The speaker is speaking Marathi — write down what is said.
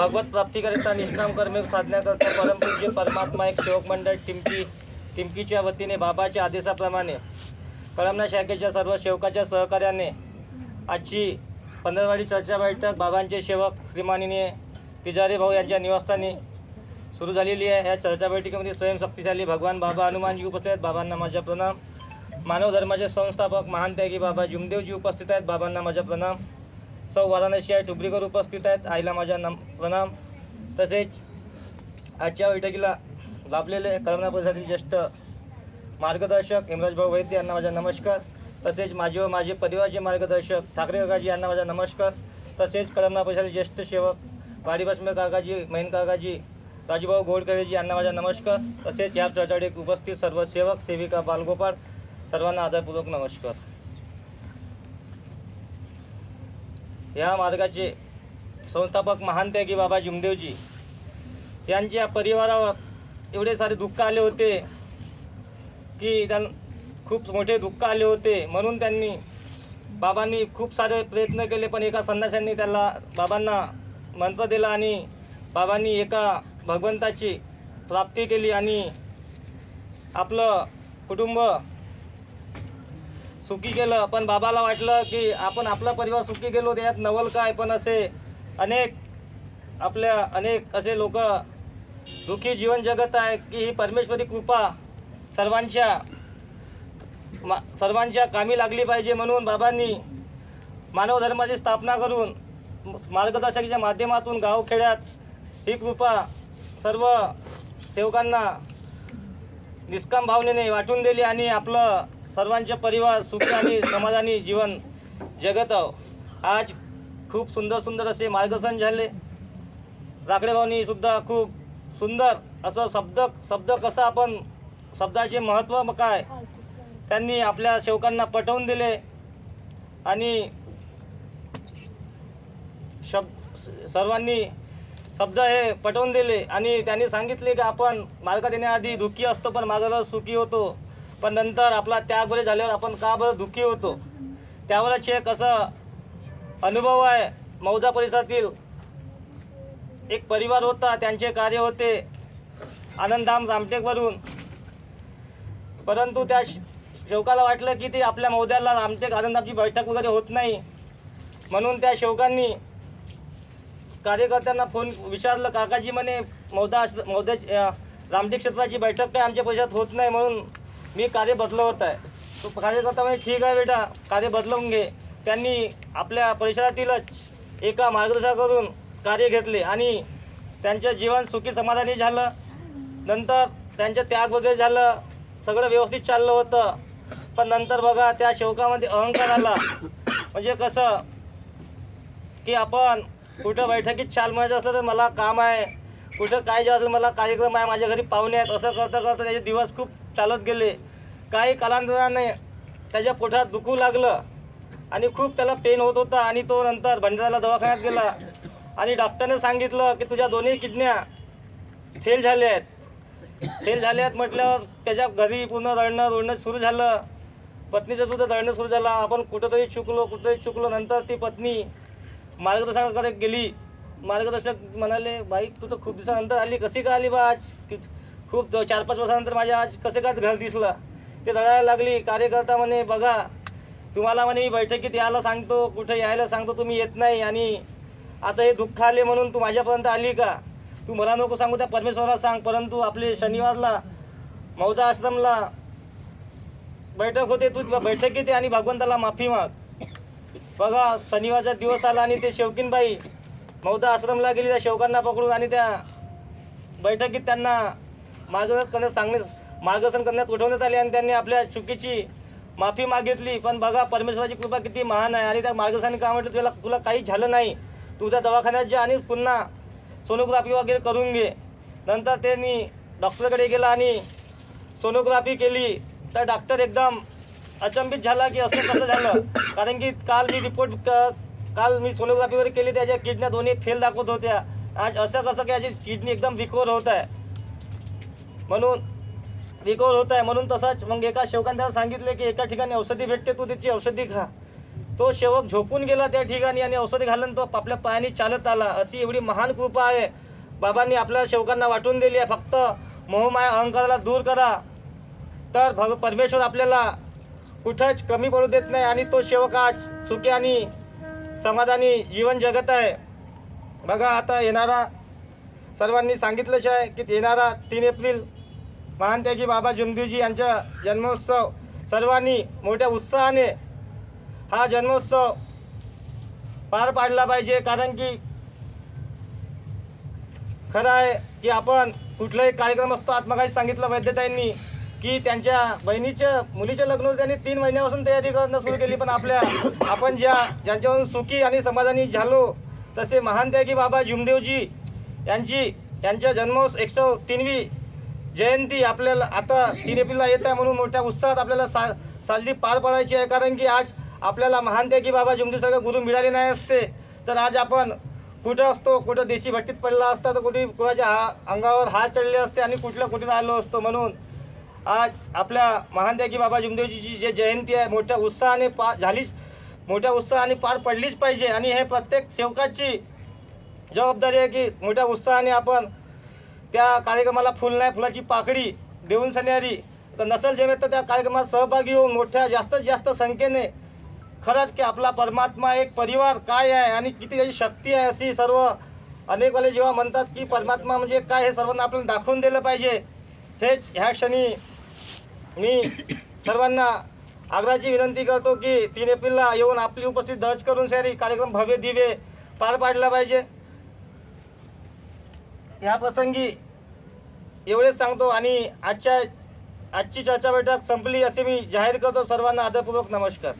भगवत प्राप्तीकरिता निष्काम कर्मे साधण्याकरता परमपूज्य परमात्मा एक सेवक मंडळ टिमकी टिमकीच्या वतीने बाबाच्या आदेशाप्रमाणे कळमना शाखेच्या सर्व सेवकाच्या सहकार्याने आजची पंधरवाडी चर्चा बैठक बाबांचे सेवक श्रीमानिने तिजारी भाऊ यांच्या निवासस्थानी सुरू झालेली आहे. या चर्चा बैठकीमध्ये स्वयंशक्तिशाली भगवान बाबा हनुमानजी उपस्थित आहेत. बाबांना माझा प्रणाम. मानव धर्माचे संस्थापक महान त्यागी बाबा जुमदेवजी उपस्थित आहेत. बाबांना माझा प्रणाम. सौ वाराणसी आहे टुबरीकर उपस्थित आहेत. आईला माझ्या नम प्रणाम. तसेच आजच्या बैठकीला लाभलेले कळमना परिसरातील ज्येष्ठ मार्गदर्शक इमराजभाऊ वैद्य यांना माझा नमस्कार. तसेच माझे व माझे परिवारचे मार्गदर्शक ठाकरे काकाजी यांना माझा नमस्कार. तसेच कळमना परिसरातील ज्येष्ठ सेवक वाडीभस्मे काकाजी मैन काकाजी राजूभाऊ गोडकरेजी यांना माझा नमस्कार. तसेच या चर्चाडीत उपस्थित सर्व सेवक सेविका बालगोपाळ सर्वांना आदरपूर्वक नमस्कार. या मार्गाचे संस्थापक महान त्यागी बाबा जुमदेवजी यांच्या परिवारावर एवढे सारे दुःख आले होते की त्यां खूप मोठे दुःख आले होते. म्हणून त्यांनी बाबांनी खूप सारे प्रयत्न केले पण एका संन्याशांनी त्याला बाबांना मंत्र दिला आणि बाबांनी एका भगवंताची प्राप्ती केली आणि आपलं कुटुंब सुखी केलं. पण बाबाला वाटलं की आपण आपला परिवार सुखी गेलो त्यात नवल काय पण असे अनेक आपल्या अनेक असे लोक दुःखी जीवन जगत आहे की ही परमेश्वरी कृपा सर्वांच्या मा सर्वांच्या कामी लागली पाहिजे म्हणून बाबांनी मानव धर्माची स्थापना करून मार्गदर्शकाच्या माध्यमातून गावखेड्यात ही कृपा सर्व सेवकांना निष्काम भावनेने वाटून दिली आणि आपलं सर्वांचे परिवार सुखी आणि समाधानी जीवन जगत आज खूप सुंदर सुंदर असे मार्गदर्शन झाले. राखडेभाऊनी सुद्धा खूप सुंदर असं शब्द शब्द कसं आपण शब्दाचे महत्त्व काय त्यांनी आपल्या सेवकांना पटवून दिले. आणि शब्द सर्वांनी शब्द हे पटवून दिले. आणि त्यांनी सांगितले की आपण मार्ग देण्याआधी दुःखी असतो पण मार्गाला सुखी होतो. पण नंतर आपला त्याग बरे झाल्यावर आपण का बरं दुःखी होतो? त्यावरच हे कसं अनुभव आहे? मौजा परिसरातील एक परिवार होता त्यांचे कार्य होते आनंदधाम रामटेकवरून. परंतु त्या श- शेवकाला वाटलं की ते आपल्या मौद्याला रामटेक आनंदाची बैठक वगैरे होत नाही. म्हणून त्या शेवकांनी कार्यकर्त्यांना फोन विचारलं काकाजी म्हणे मौदा मौद्या रामटेक क्षेत्राची बैठक काय आमच्या परिसरात होत नाही? म्हणून मी कार्य बदलवत आहे. तो कार्यकर्ता म्हणजे ठीक आहे बेटा कार्य बदलवून घे. त्यांनी आपल्या परिसरातीलच एका मार्गदर्शकाकडून कार्य घेतले आणि त्यांचं जीवन सुखी समाधानी झालं. नंतर त्यांचं त्याग वगैरे झालं. सगळं व्यवस्थित चाललं होतं. पण नंतर बघा त्या शेवकामध्ये अहंकार आला. म्हणजे कसं की आपण कुठं बैठकीत चाल म्हणायचं असलं तर मला काम आहे. कुठं काय जेव्हा असेल मला कार्यक्रम आहे माझ्या घरी पाहुणे आहेत असं करता करता त्याचे दिवस खूप चालत गेले. काही कालांतराने त्याच्या पोटात दुखू लागलं आणि खूप त्याला पेन होत होता आणि तो नंतर भंडाराला दवाखान्यात गेला. आणि डॉक्टरने सांगितलं की तुझ्या दोन्ही किडन्या फेल झाल्या आहेत. फेल झाल्या आहेत म्हटल्यावर त्याच्या घरी पूर्ण रडणं रुडणं सुरू झालं. पत्नीचं सुद्धा रडणं सुरू झालं. आपण कुठंतरी चुकलो कुठंतरी चुकलो. नंतर ती पत्नी मार्गदर्शनाकडे गेली. मार्गदर्शक म्हणाले बाई तू तर खूप दिवसानंतर आली. कशी का आली बा आज? खूप द- चार पाच वर्षानंतर माझ्या आज कसे काय घर दिसलं? ते रडायला लागली. कार्यकर्ता म्हणे बघा तुम्हाला म्हणे मी बैठकीत यायला सांगतो. कुठे यायला सांगतो तुम्ही येत नाही. आणि आता हे दुःख आले म्हणून तू माझ्यापर्यंत आली का? तू मला नको सांगू त्या परमेश्वराला सांग. परंतु आपले शनिवारला मौजा आश्रमला बैठक होते. तू त्या बैठकीत ये आणि भगवंताला माफी माग. बघा शनिवारचा दिवस आला आणि ते शेवकीनबाई मौदा आश्रमला गेली त्या शेवकांना पकडून आणि त्या बैठकीत त्यांना मार्गदर्शन करण्यास सांगण्यास मार्गदर्शन करण्यात उठवण्यात आले आणि त्यांनी आपल्या चुकीची माफी मागितली. पण बघा परमेश्वराची कृपा किती महान आहे आणि त्या मार्गदर्शन काय म्हटलं तुला तुला काही झालं नाही. तू त्या दवाखान्यात जा आणि पुन्हा सोनोग्राफी वगैरे करून घे. नंतर त्यांनी डॉक्टरकडे गेला आणि सोनोग्राफी केली. तर डॉक्टर एकदम अचंबित झाला की असं कसं झालं? कारण की काल मी रिपोर्ट काल मी सोनोग्राफी वगैरे केली त्याच्या किडन्या दोन्ही फेल दाखवत होत्या. आज असं कसं की याची किडनी एकदम रिकवर होत आहे. म्हणून रिकवर होत आहे. म्हणून तसंच मग एका शेवकाने त्याला सांगितले की एका ठिकाणी औषधी भेटते तू त्याची औषधी खा. तो शेवक झोपून गेला त्या ठिकाणी आणि औषधी घालून तो आपल्या पायाने चालत आला. अशी एवढी महान कृपा आहे. बाबांनी आपल्या शेवकांना वाटून दिली आहे. फक्त मोहमाया अहंकाराला दूर करा. तर भग परमेश्वर आपल्याला कुठंच कमी पडू देत नाही आणि तो शेवक आज सुखी आणि समाधानी जीवन जगत आहे. बघा आता येणारा सर्वांनी सांगितलंच आहे की येणारा तीन एप्रिल महान त्यागी बाबा जुमदेवजी यांचा जन्मोत्सव सर्वांनी मोठ्या उत्साहाने हा जन्मोत्सव पार पाडला पाहिजे. कारण की खरं आहे की आपण कुठलाही कार्यक्रम असतो. आत्मकाही सांगितलं वैद्यताईंनी. की त्यांच्या बहिणीच्या मुलीच्या लग्न त्यांनी तीन महिन्यापासून तयारी करणं सुरू केली पण आपल्या आपण ज्या ज्यांच्यावरून सुखी आणि समाधानी झालो तसे महान त्यागी बाबा जुमदेवजी यांची यांच्या जन्मोत्सव एकशे तीनवी जयंती आपल्याला आता तीन एप्रिलला येत आहे म्हणून मोठ्या उत्साहात आपल्याला सा साजरी पार पाडायची आहे कारण की आज आपल्याला महान त्यागी बाबा जुमदेवसारखे गुरु मिळाले नाही असते. तर आज आपण कुठं असतो कुठं देशी भट्टीत पडला असता तर कुठे कुणाच्या हा अंगावर हात चढले असते आणि कुठल्या कुठे राहिलो असतो म्हणून आज आपल्या महान बाबा जुमदेवजीची जे जयंती आहे मोठ्या उत्साहाने पा झालीच मोठ्या उत्साहाने पार पडलीच पाहिजे. आणि हे प्रत्येक सेवकाची जबाबदारी आहे की मोठ्या उत्साहाने आपण त्या कार्यक्रमाला फुल नाही फुलाची पाकळी देऊन सन्यारी. तर नसेल जेव्हा तर त्या कार्यक्रमात सहभागी होऊन मोठ्या जास्तीत जास्त संख्येने खरंच की आपला परमात्मा एक परिवार काय आहे आणि किती त्याची शक्ती आहे अशी सर्व अनेकवाले जेव्हा म्हणतात की परमात्मा म्हणजे काय हे सर्वांना आपल्याला दाखवून दिलं पाहिजे. हेच ह्या क्षणी मी सर्वांना आग्रहाची विनंती करतो की तीन एप्रिलला येऊन आपली उपस्थित दर्ज करून सारी कार्यक्रम भव्य दिवे पार पाडला पाहिजे. ह्या प्रसंगी एवढेच सांगतो आणि आजच्या आजची चर्चा बैठक संपली असे मी जाहीर करतो. सर्वांना आदरपूर्वक नमस्कार.